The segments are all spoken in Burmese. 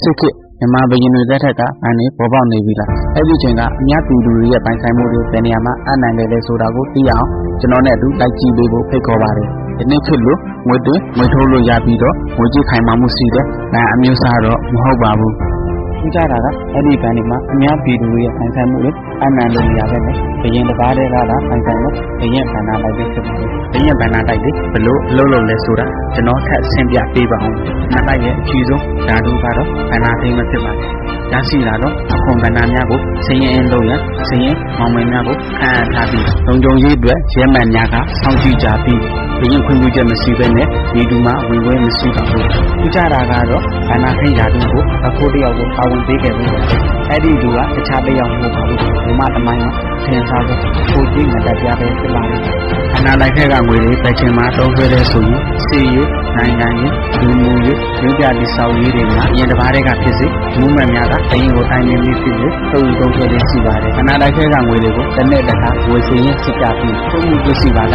စစ်ခေတ်မြန်မာဘရင်တွေလက်ထက်ကဘဏ်တွေပေါ်ပေါက်နေပြီလားအဲ့ဒီချိန်ကအများပြည်သူတွေရဲ့ပိုင်ဆိုင်မှုတွေဘယ်နေရာမှာအနံ့တယ်လဲဆိုတာကိုသိအောင်ကျွန်တော်နဲ့အတူလိုက်ကြည့်ပေးဖို့ဖိတ်ခေါ်ပါတယ်ဒီနေ့ခေတ်လို့ငွေတွင်းငွေထုတ်လို့ရပြီးတော့ငွေကြေးခိုင်မာမှုရှိတဲ့ဘဏ်အမျိုးအစားတော့မဟုတ်ပါဘူး ထူးခြားတာကအဲ့ဒီဘဏ်တွေမှာအများပြည်သူတွေရဲ့ပိုင်ဆိုင်မှုတွေအနံ့လို့ရပဲနဲ့ဘရင်တစ်ပါးတည်းကလာပိုင်ဆိုင်လို့ဘရင်ဘဏ္ဍာလိုက်ပဲဖြစ်ပါတယ်ဘရင်ဘဏ္ဍာတိုက်တွေဘလို့အလုပ်လုပ်လဲဆိုတာကျွန်တော်ထပ်ဆင်ပြပေးပါအောင်နှစ်တိုက်ရဲ့အကြီးဆုံးဓာတုကတော့ဘဏ္ဍာသိမ်းမဖြစ်ပါတယ်ရရှိလာတော့အခွန်ဘဏ္ဍာများကိုစည်ရင်လုပ်ရန်စည်ရင်မောင်မယ်များကိုခံအပ်ထားပြီးလုံခြုံရေးအတွက်ရဲမှန်များကစောင့်ကြည့်ကြပြီးဘရင်ခွင့်ပြုချက်မရှိဘဲနဲ့ဒီတူမှာဝင်ဝဲမရှိပါဘူး ထူးခြားတာကတော့ဘဏ္ဍာသိမ်းရာတူကိုအခုတယောက်ကိုပါဝင်ပေးခဲ့ပြီးအဲ့ဒီလူကတခြားတစ်ယောက်မဟုတ်ပါဘူးဒီမှာတမိုင်းမှာထင်ရှားဆုံးကိုကြည့်ငါတက်ပြပဲဖြစ်လာတယ်အနာလိုက်ခဲ့ကငွေတွေပဲချင်းမှာတုံးဆွဲတဲ့ဆိုရင်စီရေးနိုင်ငံရေးလူမှုရေးမြို့ပြတိဆောက်ရေးတွေမှာအရင်တစ်ပါးတည်းကဖြစ်စေမူးမှန်များကအရင်ကိုတိုင်းနေနေဖြစ်လို့သုံးတုံးဆွဲတဲ့ရှိပါတယ်အနာလိုက်ခဲ့ကငွေတွေကိုတစ်နေ့တစ်ခါဝယ်စီရင်စစ်ကြပြီးသုံးမှုပစ္စည်းပါက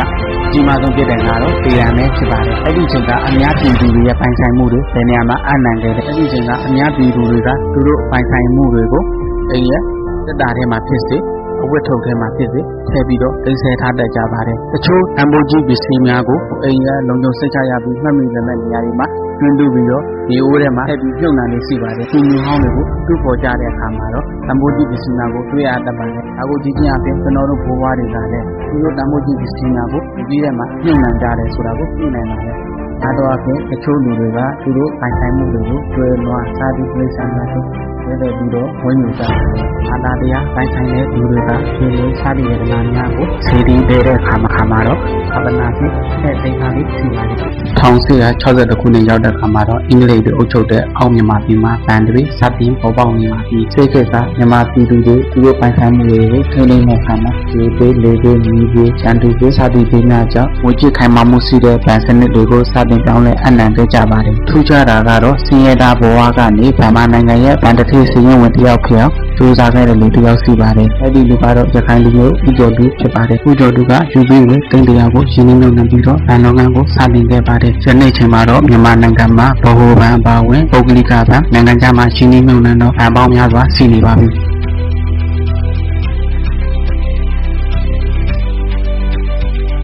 ကြီးမားဆုံးဖြစ်တဲ့ငါတော့တေရန်နဲ့ဖြစ်ပါတယ်အဲ့ဒီချိန်ကအများပြည်သူတွေရဲ့ပိုင်ဆိုင်မှုတွေဘယ်နေရာမှာအနံ့ခဲ့တယ်အဲ့ဒီချိန်ကအများပြည်သူတွေကသူတို့ပိုင်ဆိုင်မှုတွေကိုအိမ်ရဲ့တက်တာထဲမှာဖြစ်စေ အဝတ်ထုတ်ထဲမှာဖြစ်စေထည့်ပြီးတော့အိမ်ဆဲထားတတ်ကြပါတယ်တချို့အမ်ဘိုဂျီပစ္စည်းများကိုအိမ်ရဲ့လုံခြုံစိတ်ချရပြီးမှတ်မိတဲ့နေရာတွေမှာတွင်းတူပြီးတော့ဒီအိုးထဲမှာထည့်ပြီးပြုတ်နံနေရှိပါတယ်ဒီမျိုးဟောင်းတွေကိုတူပေါ်ကြတဲ့အခါမှာတော့အမ်ဘိုဂျီပစ္စည်းများကိုတွေ့ရတတ်ပါတယ်အခုဒီကျင်းအပြင်ကျွန်တော်တို့ဘိုးဘွားတွေကလည်းဒီလိုတမ်ဘိုဂျီပစ္စည်းများကိုဒီထဲမှာပြုတ်နံကြတယ်ဆိုတာကိုသိနိုင်ပါတယ် အဲတော့အပြင်တချို့လူတွေကသူတို့ပိုင်ဆိုင်မှုတွေကိုကျွဲနွားစားပြီးပြိဿများတို့ရဲတဲ့ပြီးတော့ဝင်းယူကြတယ်။အာသာတရားပိုင်ဆိုင်တဲ့လူတွေကဒီလိုစားပြီးရတနာများကိုစီဒီပေးတဲ့အခါမှာခါမှာတော့အ ပနာဖြင့်တဲ့သိမ်းသားလေးရှိပါတယ်။1462ခုနှစ်ရောက်တဲ့အခါမှာတော့အင်္ဂလိပ်တွေအုပ်ချုပ်တဲ့အောက်မြန်မာပြည်မှာဗန်တွေစတင်ပေါ်ပေါက်နေပါပြီ။စိတ်ကကမြန်မာပြည်သူတွေသူတို့ပိုင်ဆိုင်မှုတွေကိုထိန်းသိမ်းတဲ့အခါမှာဒီပေးလေပေးမီးပေးချန်တူပေးစသည်ပေးများကြောင့်ငွေကြေးခိုင်မာမှုရှိတဲ့ဗန်စနစ်တွေကိုစတင်ပြောင်းလဲအနံ့ခဲ့ကြပါတယ်။ထူးခြားတာကတော့စင်ရတာဘဝကနေဗမာနိုင်ငံရဲ့ဗန်တစ်ထေးစီရင်ဝင်တယောက်ဖြစ်အောင် စူးစမ်းခဲ့တဲ့လူတစ်ယောက်ရှိပါတယ်။အဲဒီလူကတော့ရခိုင်လူမျိုးဦးကျော်သူဖြစ်ပါတယ်။ဦးကျော်သူကယူပြီးဝင်တိန်တရားကိုရင်းနှီးမြှုပ်နှံပြီးတော့ဗန်လုပ်ငန်းကိုစတင်ခဲ့ပါတယ်။ယနေ့ချိန်မှာတော့မြန်မာနိုင်ငံမှာဗဟိုဘဏ်အပါအဝင်ပုဂ္ဂလိကဘဏ်နိုင်ငံခြားမှာရင်းနှီးမြှုပ်နှံတော့ဗန်ပေါင်းများစွာရှိနေပါပြီ။